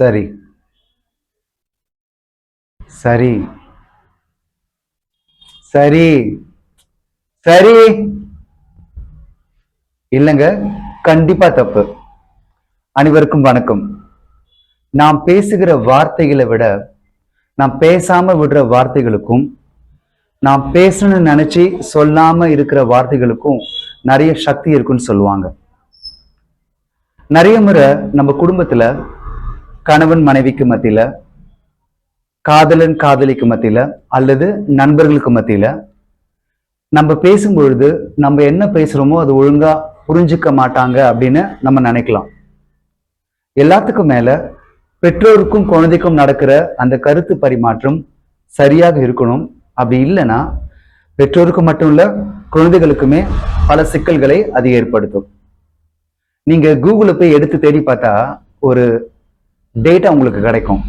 சரி. சரி. சரி. சரி. இல்லைங்க கண்டிப்பா தப்பு. அனைவருக்கும் வணக்கம். நாம் பேசுகிற வார்த்தைகளை விட நாம் பேசாம விடுற வார்த்தைகளுக்கும் நாம் பேசணும்னு நினைச்சு சொல்லாம இருக்கிற வார்த்தைகளுக்கும் நிறைய சக்தி இருக்குன்னு சொல்லுவாங்க. நிறைய முறை நம்ம குடும்பத்துல கணவன் மனைவிக்கு மத்தியில காதலன் காதலிக்கு மத்தியில அல்லது நண்பர்களுக்கு மத்தியில நம்ம பேசும்பொழுது நம்ம என்ன பேசுறோமோ அது ஒழுங்கா புரிஞ்சுக்க மாட்டாங்க அப்படின்னு நம்ம நினைக்கலாம். எல்லாத்துக்கும் மேல பெற்றோருக்கும் குழந்தைக்கும் நடக்கிற அந்த கருத்து பரிமாற்றம் சரியாக இருக்கணும். அப்படி இல்லைன்னா பெற்றோருக்கு மட்டும் இல்ல குழந்தைகளுக்குமே பல சிக்கல்களை அது ஏற்படுத்தும். நீங்க கூகுளை போய் எடுத்து தேடி பார்த்தா ஒரு டேட்டா உங்களுக்கு கிடைக்கும்.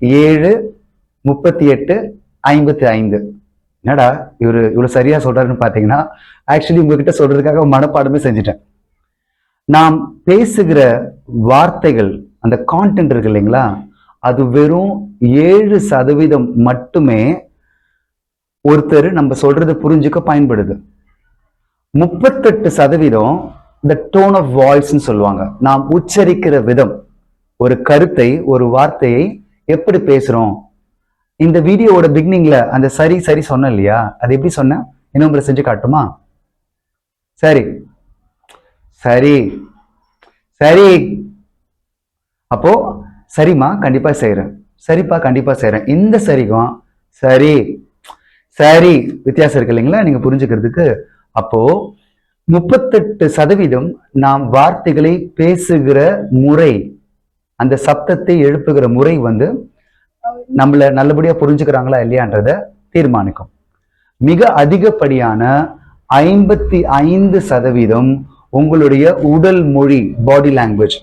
ஏழு முப்பத்தி எட்டு ஐம்பத்தி ஐந்து. என்னடா இவர் இவ்வளோ சரியாக சொல்கிறாருன்னு பார்த்தீங்கன்னா ஆக்சுவலி உங்ககிட்ட சொல்கிறதுக்காக மனப்பாடமே செஞ்சுட்டேன். நாம் பேசுகிற வார்த்தைகள் அந்த கான்டென்ட் இருக்கு இல்லைங்களா அது வெறும் ஏழு சதவீதம் மட்டுமே ஒருத்தர் நம்ம சொல்கிறத புரிஞ்சுக்க பயன்படுது. முப்பத்தெட்டு சதவீதம் இந்த டோன் ஆஃப் வாய்ஸ்ன்னு சொல்லுவாங்க. நாம் உச்சரிக்கிற விதம். ஒரு கருத்தை ஒரு வார்த்தையை எப்படி பேசுறோம்? இந்த வீடியோவோட பிகினிங்ல அந்த சரி சரி சொன்னேன் இல்லையா? அது எப்படி சொன்னேன்? இன்னும் உங்களை செஞ்சு காட்டுமா? சரி. சரி. சரி. அப்போ சரிம்மா கண்டிப்பா செய்யறேன் சரிப்பா கண்டிப்பா செய்யறேன் இந்த சரிக்கும் சரி. சரி. வித்தியாசம் இருக்கு இல்லைங்களா? நீங்க புரிஞ்சுக்கிறதுக்கு. அப்போ முப்பத்தெட்டு சதவீதம் நாம் வார்த்தைகளை பேசுகிற முறை அந்த சப்தத்தை எழுப்புகிற முறை வந்து நம்மளை நல்லபடியாக புரிஞ்சுக்கிறாங்களா இல்லையான்றத தீர்மானிக்கும். மிக அதிகப்படியான ஐம்பத்தி ஐந்து சதவீதம் உங்களுடைய உடல் மொழி பாடி லாங்குவேஜ்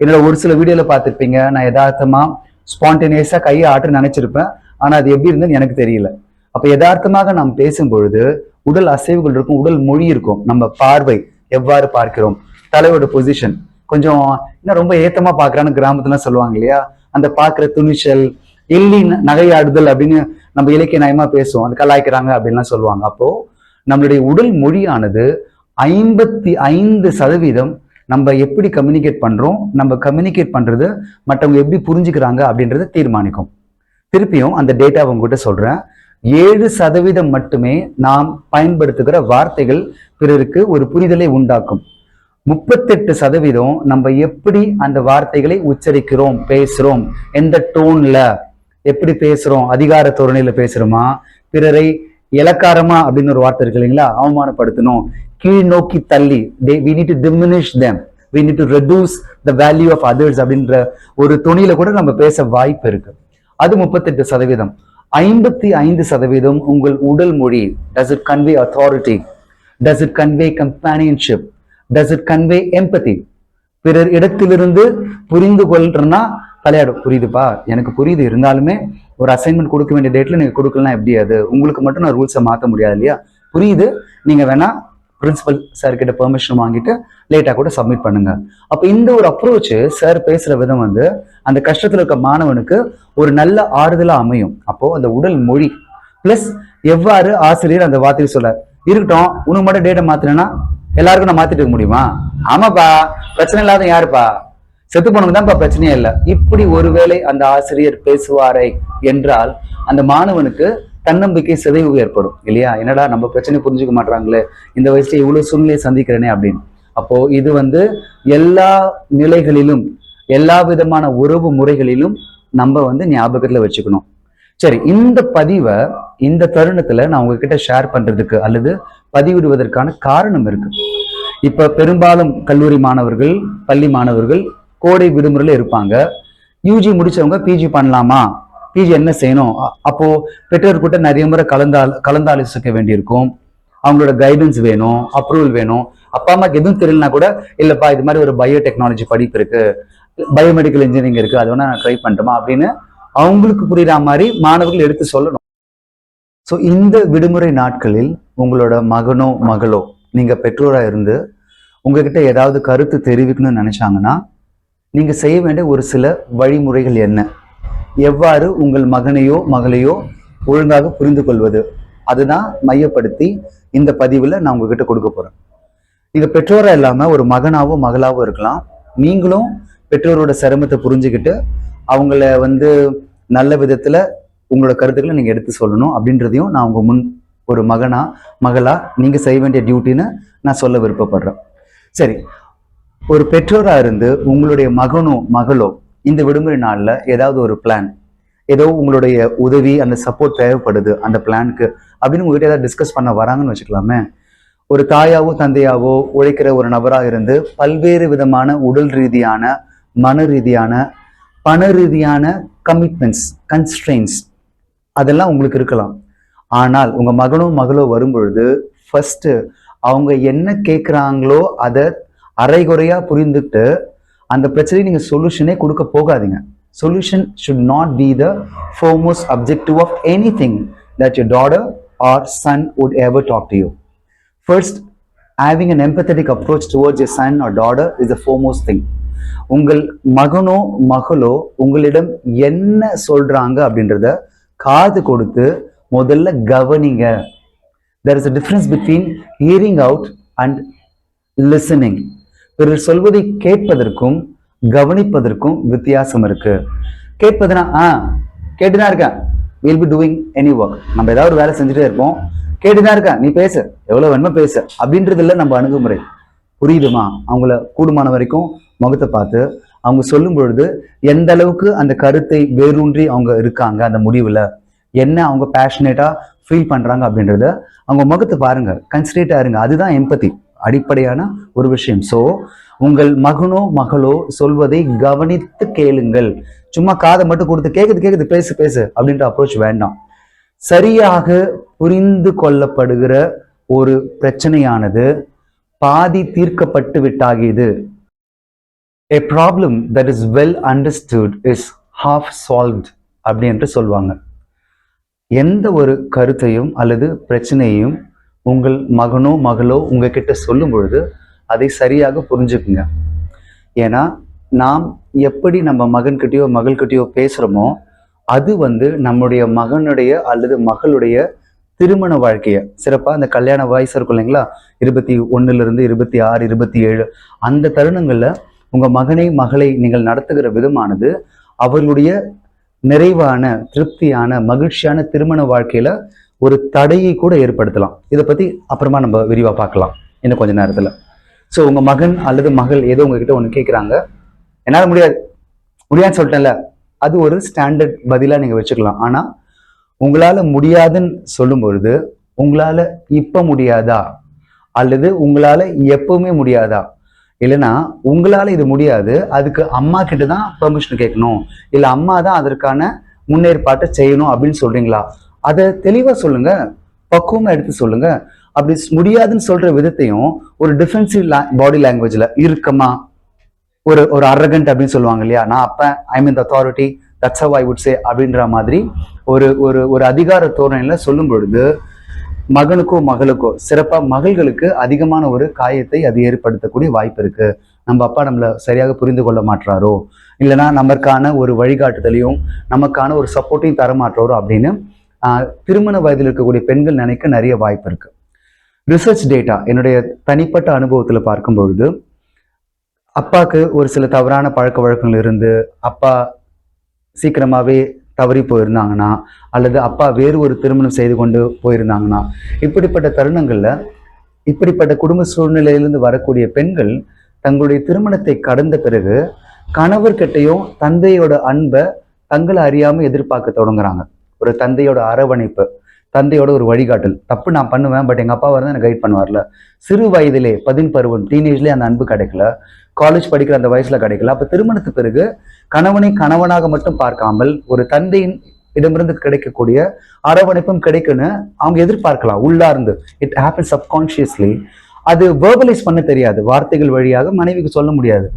என்னோட ஒரு சில வீடியோவில் பார்த்துருப்பீங்க. நான் யதார்த்தமாக ஸ்பான்டேனியஸாக கையை ஆட்டு நினைச்சிருப்பேன். ஆனால் அது எப்படி இருந்ததுன்னு எனக்கு தெரியல. அப்போ யதார்த்தமாக நாம் பேசும்பொழுது உடல் அசைவுகள் இருக்கும் உடல் மொழி இருக்கும். நம்ம பார்வை எவ்வாறு பார்க்கிறோம்? தலையோட பொசிஷன் கொஞ்சம் இன்னும் ரொம்ப ஏத்தமா பாக்குறான்னு கிராமத்துல சொல்லுவாங்க இல்லையா? அந்த பாக்குற துணிச்சல் எள்ளி நகையாடுதல் அப்படின்னு நம்ம இலக்கிய நயமா பேசுவோம். அது கலாய்க்கிறாங்க அப்படின்லாம் சொல்லுவாங்க. அப்போ நம்மளுடைய உடல் மொழியானது ஐம்பத்தி ஐந்து சதவீதம் நம்ம எப்படி கம்யூனிகேட் பண்றோம் நம்ம கம்யூனிகேட் பண்றது மற்றவங்க எப்படி புரிஞ்சுக்கிறாங்க அப்படின்றத தீர்மானிக்கும். திருப்பியும் அந்த டேட்டாவை உங்ககிட்ட சொல்றேன். ஏழு சதவீதம் மட்டுமே நாம் பயன்படுத்துகிற வார்த்தைகள் பிறருக்கு ஒரு புரிதலை உண்டாக்கும். முப்பத்தெட்டு சதவீதம் நம்ம எப்படி அந்த வார்த்தைகளை உச்சரிக்கிறோம் பேசுறோம்? எந்த டோன்ல எப்படி பேசுறோம்? அதிகார தோரணையில பேசுறோமா? பிறரை இலக்காரமா அப்படின்னு ஒரு வார்த்தை இருக்கு இல்லைங்களா? அவமானப்படுத்தணும். கீழ் நோக்கி தள்ளி. We need to diminish them we need to reduce the value of others அப்படின்ற ஒரு துணியில கூட நம்ம பேச வாய்ப்பு இருக்கு. அது முப்பத்தெட்டு சதவீதம். ஐம்பத்தி ஐந்து சதவீதம் உங்கள் உடல் மொழி. Does it convey authority does it convey companionship does it convey empathy பிறர் இடத்திலிருந்து புரிந்து கொள்றனா? தலையாடும் புரியுதுப்பா? எனக்கு புரியுது. இருந்தாலுமே ஒரு அசைன்மெண்ட் கொடுக்க வேண்டிய டேட்ல நீங்க கொடுக்கலாம் எப்படி அது? உங்களுக்கு மட்டும் நான் ரூல்ஸை மாற்ற முடியாது இல்லையா? புரியுது? நீங்க வேணா பிரின்சிபல் சார் கிட்ட பெர்மிஷன் வாங்கிட்டு லேட்டா கூட சப்மிட் பண்ணுங்க. அப்ப இந்த ஒரு அப்ரோச் சார் பேசுற விதம் வந்து அந்த கஷ்டத்துல இருக்க மாணவனுக்கு ஒரு நல்ல ஆறுதலா அமையும். அப்போ அந்த உடல் மொழி. பிளஸ் எவ்வாறு ஆசிரியர் அந்த வார்த்தையை சொல்றார் இருக்கட்டும். உனக்கு மட்டும் டேட்டை மாத்தினா எல்லாருக்கும் நான் மாத்திட்டு இருக்க முடியுமா? ஆமாப்பா பிரச்சனை இல்லாத யாருப்பா? செத்து போனவங்க தான்ப்பா பிரச்சனையே இல்லை. இப்படி ஒருவேளை அந்த ஆசிரியர் பேசுவாரை என்றால் அந்த மாணவனுக்கு தன்னம்பிக்கை சிதைவு ஏற்படும் இல்லையா? என்னடா நம்ம பிரச்சனை புரிஞ்சுக்க மாட்டாங்களே இந்த வயசுல இவ்வளவு சூழ்நிலையை சந்திக்கிறேனே அப்படின்னு. அப்போ இது வந்து எல்லா நிலைகளிலும் எல்லா விதமான உறவு முறைகளிலும் நம்ம வந்து ஞாபகத்துல வச்சுக்கணும். சரி இந்த பதிவை இந்த தருணத்துல நான் உங்ககிட்ட ஷேர் பண்றதுக்கு அல்லது பதிவிடுவதற்கான காரணம் இருக்கு. இப்ப பெரும்பாலும் கல்லூரி மாணவர்கள் பள்ளி மாணவர்கள் கோடை விடுமுறையில இருப்பாங்க. யூஜி முடிச்சவங்க பிஜி பண்ணலாமா? பிஜி என்ன செய்யணும்? அ- அப்போ பெற்றோர் கிட்ட நிறைய முறை கலந்தால் கலந்தாலோசிக்க வேண்டியிருக்கும். அவங்களோட கைடன்ஸ் வேணும் அப்ரூவல் வேணும். அப்பா அம்மாக்கு எதுவும் தெரியலனா கூட இல்லப்பா இது மாதிரி ஒரு பயோடெக்னாலஜி படிப்பு இருக்கு. பயோமெடிக்கல் இன்ஜினியரிங் இருக்கு அது வேணா நான் ட்ரை பண்ணட்டுமா? அப்படின்னு அவங்களுக்கு புரியுற மாதிரி மாணவர்கள் எடுத்து சொல்லணும். ஸோ இந்த விடுமுறை நாட்களில் உங்களோட மகனோ மகளோ நீங்கள் பெற்றோராக இருந்து உங்ககிட்ட ஏதாவது கருத்து தெரிவிக்கணும்னு நினச்சாங்கன்னா நீங்கள் செய்ய வேண்டிய ஒரு சில வழிமுறைகள் என்ன? எவ்வாறு உங்கள் மகனையோ மகளையோ ஒழுங்காக புரிந்து கொள்வது? அதுதான் மையப்படுத்தி இந்த பதிவில் நான் உங்ககிட்ட கொடுக்க போகிறேன் நீங்கள் பெற்றோரா இல்லாமல் ஒரு மகனாவோ மகளாவோ இருக்கலாம். நீங்களும் பெற்றோரோட சிரமத்தை புரிஞ்சுக்கிட்டு அவங்கள வந்து நல்ல விதத்துல உங்களோட கருத்துக்களை நீங்க எடுத்து சொல்லணும் அப்படின்றதையும் நான் உங்க முன் ஒரு மகனா மகளா நீங்க செய்ய வேண்டிய டியூட்டின்னு நான் சொல்ல விருப்பப்படுறேன். சரி ஒரு பெற்றோரா இருந்து உங்களுடைய மகனோ மகளோ இந்த விடுமுறை நாளில் ஏதாவது ஒரு பிளான் ஏதோ உங்களுடைய உதவி அந்த சப்போர்ட் தேவைப்படுது அந்த பிளானுக்கு அப்படின்னு உங்ககிட்ட ஏதாவது டிஸ்கஸ் பண்ண வராங்கன்னு வச்சுக்கலாமே. ஒரு தாயாவோ தந்தையாவோ உழைக்கிற ஒரு நபராக இருந்து பல்வேறு விதமான உடல் ரீதியான மன ரீதியான பண ரீதியான கமிட்மெண்ட்ஸ் கன்ஸ்ட்ரெயின்ஸ் அதெல்லாம் உங்களுக்கு இருக்கலாம் ஆனால் உங்கள் மகனோ மகளோ வரும்பொழுது ஃபஸ்ட்டு அவங்க என்ன கேட்குறாங்களோ அதை அரைகுறையாக புரிந்துட்டு அந்த பிரச்சனையை நீங்கள் சொல்யூஷனே கொடுக்க போகாதீங்க solution should not be the foremost objective of any thing that you daughter or son would ever talk to you first having an empathetic approach towards your son or daughter is the foremost thing உங்கள் மகனோ மகளோ உங்களிடம் என்ன சொல்றாங்க அப்படின்றத காது கொடுத்து முதல்ல கவனிங்க. There is a difference between hearing out and listening பிறர் சொல்வதை கேட்பதற்கும் கவனிப்பதற்கும் வித்தியாசம் இருக்கு. கேட்பதுனா ஆ கேட்டுதான் இருக்கேன். Will be doing any work நம்ம ஏதாவது ஒரு வேலை செஞ்சுட்டே இருப்போம். கேட்டுதான் இருக்கேன். நீ பேசு. எவ்வளவு வேணுமோ பேசு. அப்படின்றது இல்லை நம்ம அணுகுமுறை. புரியுதுமா? அவங்கள கூடுமான வரைக்கும் முகத்தை பார்த்து அவங்க சொல்லும் பொழுது எந்த அளவுக்கு அந்த கருத்தை வேரூன்றி அவங்க இருக்காங்க அந்த முடிவில்? என்ன அவங்க பேஷனேட்டா ஃபீல் பண்றாங்க அப்படின்றத அவங்க முகத்தை பாருங்க. கன்சிடரேட்டா இருங்க. அதுதான் எம்பத்தி அடிப்படையான ஒரு விஷயம். ஸோ உங்கள் மகனோ மகளோ சொல்வதை கவனித்து கேளுங்கள். சும்மா காதை மட்டும் கொடுத்து கேட்குது கேட்குது பேசு பேசு அப்படின்ற அப்ரோச் வேண்டாம். சரியாக புரிந்து கொள்ளப்படுகிற ஒரு பிரச்சனையானது பாதி தீர்க்கப்பட்டு விட்டாகியது. A problem that is well understood is half solved அப்படி என்று சொல்லுவாங்க எந்த ஒரு கருத்தையும் அல்லது பிரச்சனையையும் உங்கள் மகனோ மகளோ உங்ககிட்ட சொல்லும் பொழுது அதை சரியாக புரிஞ்சுக்குங்க. ஏன்னா நாம் எப்படி நம்ம மகன்கிட்டயோ மகள்கிட்டயோ பேசுகிறோமோ அது வந்து நம்முடைய மகனுடைய அல்லது மகளுடைய திருமண வாழ்க்கையை சிறப்பாக அந்த கல்யாண வயசு இருக்கும் இல்லைங்களா? இருபத்தி ஒன்றுலேருந்து இருபத்தி ஆறு இருபத்தி ஏழு அந்த தருணங்களில் உங்கள் மகனை மகளை நீங்கள் நடத்துகிற விதமானது அவர்களுடைய நிறைவான திருப்தியான மகிழ்ச்சியான திருமண வாழ்க்கையில ஒரு தடையை கூட ஏற்படுத்தலாம். இதை பத்தி அப்புறமா நம்ம விரிவாக பார்க்கலாம். இன்னும் கொஞ்ச நேரத்தில். ஸோ உங்கள் மகன் அல்லது மகள் ஏதோ உங்ககிட்ட ஒன்று கேட்குறாங்க என்னால் முடியாது. முடியாதுன்னு சொல்லிட்டேன்ல. அது ஒரு ஸ்டாண்டர்ட் பதிலாக நீங்கள் வச்சுக்கலாம். ஆனா உங்களால முடியாதுன்னு சொல்லும் பொழுது உங்களால இப்போ முடியாதா? அல்லது உங்களால எப்பவுமே முடியாதா? இல்லைன்னா உங்களால் இது முடியாது. அதுக்கு அம்மா கிட்ட தான் பெர்மிஷன் கேட்கணும். இல்லை அம்மா தான் அதற்கான முன்னேற்பாட்டை செய்யணும் அப்படின்னு சொல்றீங்களா? அதை தெளிவாக சொல்லுங்க. பக்குவமாக எடுத்து சொல்லுங்க. அப்படி முடியாதுன்னு சொல்ற விதத்தையும் ஒரு டிஃபென்சிவ் பாடி லாங்குவேஜ்ல இருக்கமா? ஒரு ஒரு அரகண்ட் அப்படின்னு சொல்லுவாங்க இல்லையா? நான் அப்ப I mean authority that's I would say அப்படின்ற மாதிரி ஒரு ஒரு ஒரு அதிகார தோரணையில சொல்லும் பொழுது மகனுக்கோ மகளுக்கோ சிறப்பாக மகள்களுக்கு அதிகமான ஒரு காயத்தை அது ஏற்படுத்தக்கூடிய வாய்ப்பு இருக்கு. நம்ம அப்பா நம்மளை சரியாக புரிந்து கொள்ள மாட்டாரோ இல்லைன்னா நமக்கான ஒரு வழிகாட்டுதலையும் நமக்கான ஒரு சப்போர்ட்டையும் தர மாட்டாரோ அப்படின்னு திருமண வயதில் இருக்கக்கூடிய பெண்கள் நினைக்க நிறைய வாய்ப்பு இருக்கு. ரிசர்ச் டேட்டா என்னுடைய தனிப்பட்ட அனுபவத்தில் பார்க்கும் பொழுது அப்பாவுக்கு ஒரு சில தவறான பழக்க வழக்கங்கள் இருந்து அப்பா சீக்கிரமாகவே தவறி போயிருந்தாங்கன்னா அல்லது அப்பா வேறு ஒரு திருமணம் செய்து கொண்டு போயிருந்தாங்கன்னா இப்படிப்பட்ட தருணங்களில் இப்படிப்பட்ட குடும்ப சூழ்நிலையிலிருந்து வரக்கூடிய பெண்கள் தங்களுடைய திருமணத்தை கடந்த பிறகு கணவர்கிட்டையும் தந்தையோட அன்பை தங்களை அறியாமல் எதிர்பார்க்க தொடங்குறாங்க. ஒரு தந்தையோட அரவணைப்பு. தந்தையோட ஒரு வழிகாட்டல். தப்பு நான் பண்ணுவேன் பட் எங்கள் அப்பா வந்து எனக்கு கைட் பண்ணுவார்ல. சிறு வயதிலே பதின் பருவம் டீனேஜ்லேயே அந்த அன்பு கிடைக்கல. காலேஜ் படிக்கிற அந்த வயசில் கிடைக்கல. அப்போ திருமணத்துக்கு பிறகு கணவனை கணவனாக மட்டும் பார்க்காமல் ஒரு தந்தையின் இடமிருந்து கிடைக்கக்கூடிய அரவணைப்பும் கிடைக்குன்னு அவங்க எதிர்பார்க்கலாம் உள்ளார்ந்து. இட் ஹேப்பன் சப்கான்ஷியஸ்லி அது வேர்பலைஸ் பண்ண தெரியாது. வார்த்தைகள் வழியாக மனைவிக்கு சொல்ல முடியாது.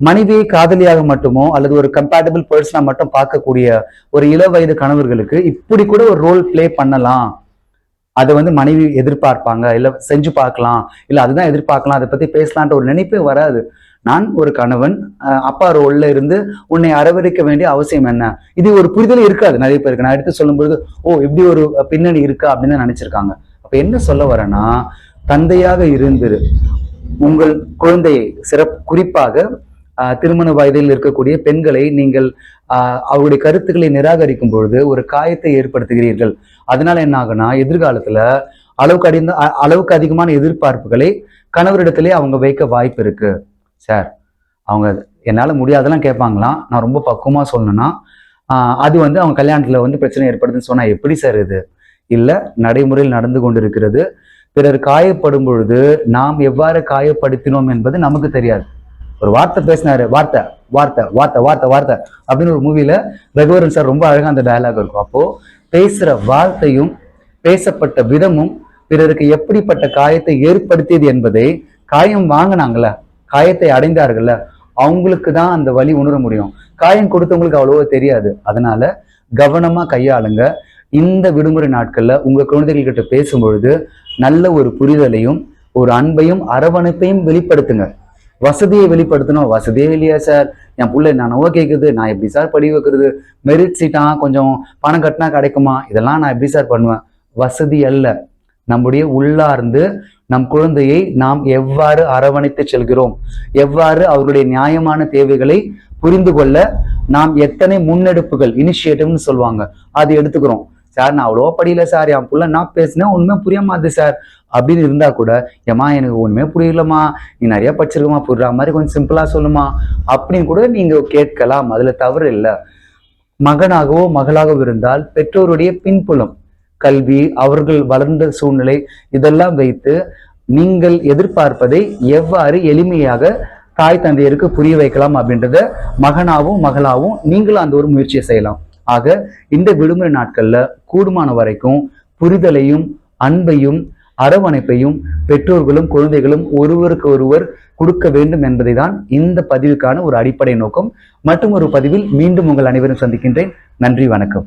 மனைவியை காதலியாக மட்டுமோ அல்லது ஒரு கம்பேட்டபிள் பர்சனா மட்டும் பார்க்கக்கூடிய ஒரு இள வயது கணவர்களுக்கு இப்படி கூட ஒரு ரோல் ப்ளே பண்ணலாம். அதை வந்து மனைவி எதிர்பார்ப்பாங்க. இல்ல செஞ்சு பார்க்கலாம். இல்ல அதுதான் எதிர்பார்க்கலாம். அதை பத்தி பேசலான்ற ஒரு நினைப்பே வராது. நான் ஒரு கணவன் அப்பா ரோல்ல இருந்து உன்னை அரவணைக்க வேண்டிய அவசியம் என்ன? இது ஒரு புரிதல் இருக்காது நிறைய பேருக்கு. நான் எடுத்து சொல்லும்பொழுது ஓ இப்படி ஒரு பின்னணி இருக்கா? அப்படின்னு தான் நினைச்சிருக்காங்க. அப்ப என்ன சொல்ல வரேன்னா தந்தையாக இருந்து உங்கள் குழந்தையை சிறப்பு குறிப்பாக திருமண வயதில் இருக்கக்கூடிய பெண்களை நீங்கள் அவருடைய கருத்துக்களை நிராகரிக்கும் பொழுது ஒரு காயத்தை ஏற்படுத்துகிறீர்கள். அதனால என்ன ஆகுனா எதிர்காலத்துல அளவுக்கு அடிந்த அ- அளவுக்கு அதிகமான எதிர்பார்ப்புகளை கணவரிடத்திலே அவங்க வைக்க வாய்ப்பு இருக்கு. சார் அவங்க என்னால் முடியாதெல்லாம் கேட்பாங்களாம். நான் ரொம்ப பக்குவமாக சொல்லணும்னா அது வந்து அவங்க கல்யாணத்தில் வந்து பிரச்சனை ஏற்படுதுன்னு சொன்னால் எப்படி சார் இது? இல்லை நடைமுறையில் நடந்து கொண்டிருக்கிறது. பிறர் காயப்படும் பொழுது நாம் எவ்வாறு காயப்படுத்தினோம் என்பது நமக்கு தெரியாது. ஒரு வார்த்தை பேசினாரு வார்த்தை வார்த்தை வார்த்தை வார்த்தை வார்த்தை அப்படின்னு ஒரு மூவியில ரகுவரன் சார் ரொம்ப அழகாக அந்த டயலாக் இருக்கும். அப்போ பேசுற வார்த்தையும் பேசப்பட்ட விதமும் பிறருக்கு எப்படிப்பட்ட காயத்தை ஏற்படுத்தியது என்பதை காயம் வாங்கினாங்கல்ல காயத்தை அடைந்தார்கள்ல அவங்களுக்கு தான் அந்த வழி உணர முடியும். காயம் கொடுத்தவங்களுக்கு அவ்வளவோ தெரியாது. அதனால கவனமா கையாளுங்க. இந்த விடுமுறை நாட்கள்ல உங்க குழந்தைகள் கிட்ட பேசும்பொழுது நல்ல ஒரு புரிதலையும் ஒரு அன்பையும் அரவணைப்பையும் வெளிப்படுத்துங்க. வசதியை வெளிப்படுத்தணும். வசதியே இல்லையா சார் என் புள்ள என்னென்னவோ கேட்குது நான் எப்படி சார் படி வைக்கிறது? மெரிட் சீட்டா கொஞ்சம் பணம் கட்டினா கிடைக்குமா? இதெல்லாம் நான் எப்படி சார் பண்ணுவேன்? வசதி அல்ல. நம்முடைய உள்ளார்ந்து நம் குழந்தையை நாம் எவ்வாறு அரவணைத்து செல்கிறோம்? எவ்வாறு அவருடைய நியாயமான தேவைகளை புரிந்து கொள்ள நாம் எத்தனை முன்னெடுப்புகள் இனிஷியேட்டிவ்னு சொல்லுவாங்க. அது எடுத்துக்கிறோம். சார் நான் அவ்வளோ படியில சார். என் புள்ள நான் பேசினேன் ஒண்ணுமே புரிய மாட்டேது சார். அப்படின்னு இருந்தா கூட ஏமா எனக்கு ஒண்ணுமே புரியலம்மா. நீ நிறைய படிச்சிருக்கமா புரியுற மாதிரி கொஞ்சம் சிம்பிளா சொல்லுமா அப்படின்னு கூட நீங்க கேட்கலாம். அதுல தவறு இல்லை. மகனாகவோ மகளாகவோ இருந்தால் பெற்றோருடைய பின்புலம் கல்வி அவர்கள் வளர்ந்த சூழ்நிலை இதெல்லாம் வைத்து நீங்கள் எதிர்பார்ப்பதை எவ்வாறு எளிமையாக தாய் தந்தையருக்கு புரிய வைக்கலாம் அப்படின்றத மகனாவும் மகளாவும் நீங்களும் அந்த ஒரு முயற்சியை செய்யலாம். ஆக இந்த விடுமுறை நாட்கள்ல கூடுமான வரைக்கும் புரிதலையும் அன்பையும் அரவணைப்பையும் பெற்றோர்களும் குழந்தைகளும் ஒருவருக்கு ஒருவர் கொடுக்க வேண்டும் என்பதை தான் இந்த பதிவுக்கான ஒரு அடிப்படை நோக்கம். மற்றும் ஒரு பதிவில் மீண்டும் உங்கள் அனைவரும் சந்திக்கின்றேன். நன்றி வணக்கம்.